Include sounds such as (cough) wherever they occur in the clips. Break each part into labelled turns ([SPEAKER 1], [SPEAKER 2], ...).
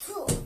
[SPEAKER 1] Two.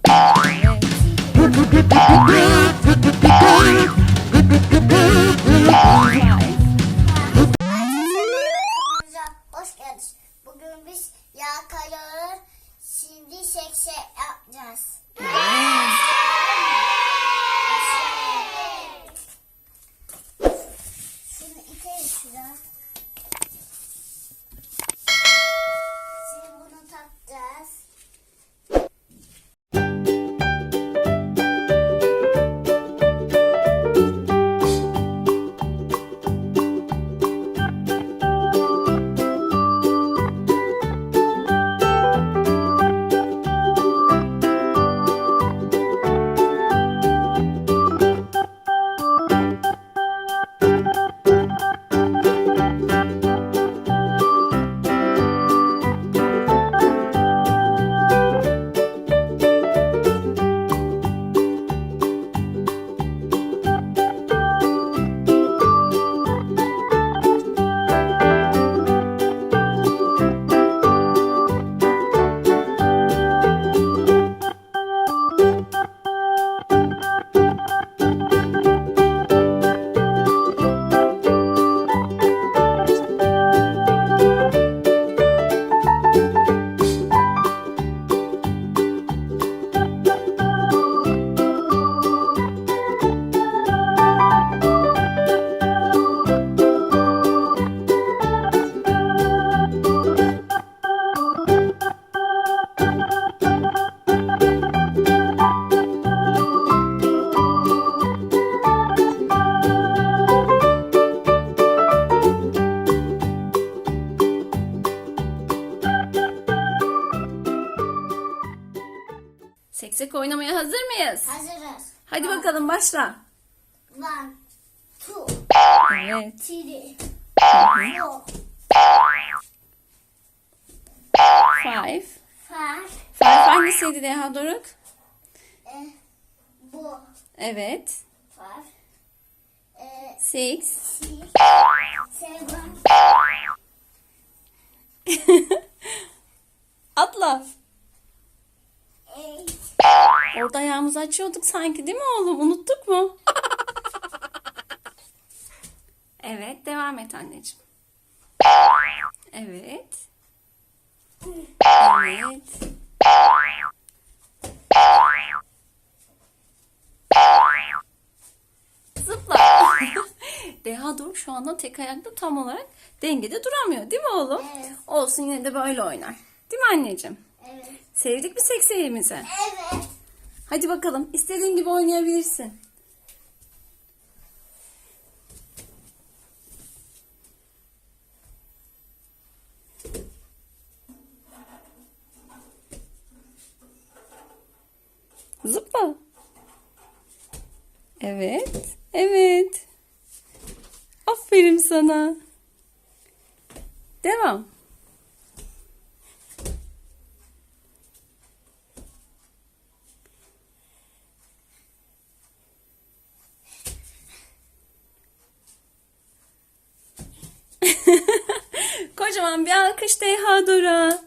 [SPEAKER 2] Seksek oynamaya hazır mıyız?
[SPEAKER 1] Hazırız.
[SPEAKER 2] Hadi bakalım başla.
[SPEAKER 1] One, two,
[SPEAKER 2] Evet.
[SPEAKER 1] three, four,
[SPEAKER 2] Five.
[SPEAKER 1] five.
[SPEAKER 2] Five hangisiydi Deha Doruk?
[SPEAKER 1] Eh, bu
[SPEAKER 2] Evet.
[SPEAKER 1] five.
[SPEAKER 2] Six.
[SPEAKER 1] six, seven, (laughs)
[SPEAKER 2] Atla. Orada ayağımızı açıyorduk sanki değil mi oğlum? Unuttuk mu? (laughs) evet. Devam et anneciğim. Evet. Evet. Zıpla. (laughs) Deha Doruk şu anda tek ayakta tam olarak dengede duramıyor değil mi oğlum?
[SPEAKER 1] Evet.
[SPEAKER 2] Olsun yine de böyle oynar. Değil mi anneciğim?
[SPEAKER 1] evet.
[SPEAKER 2] Sevdik mi sekseyimizi?
[SPEAKER 1] Evet.
[SPEAKER 2] Hadi bakalım istediğin gibi oynayabilirsin. Zıpla. Evet. Evet. Aferin sana. Devam. (laughs) Kocaman bir alkış Deha Dora.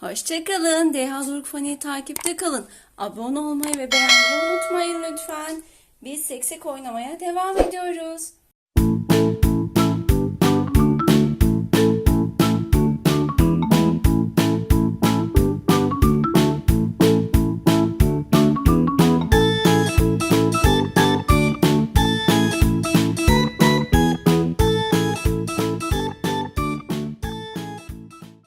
[SPEAKER 2] Hoşçakalın. Deha Doruk Fani'yi takipte kalın. Abone olmayı ve beğenmeyi unutmayın lütfen. Biz seksek oynamaya devam ediyoruz.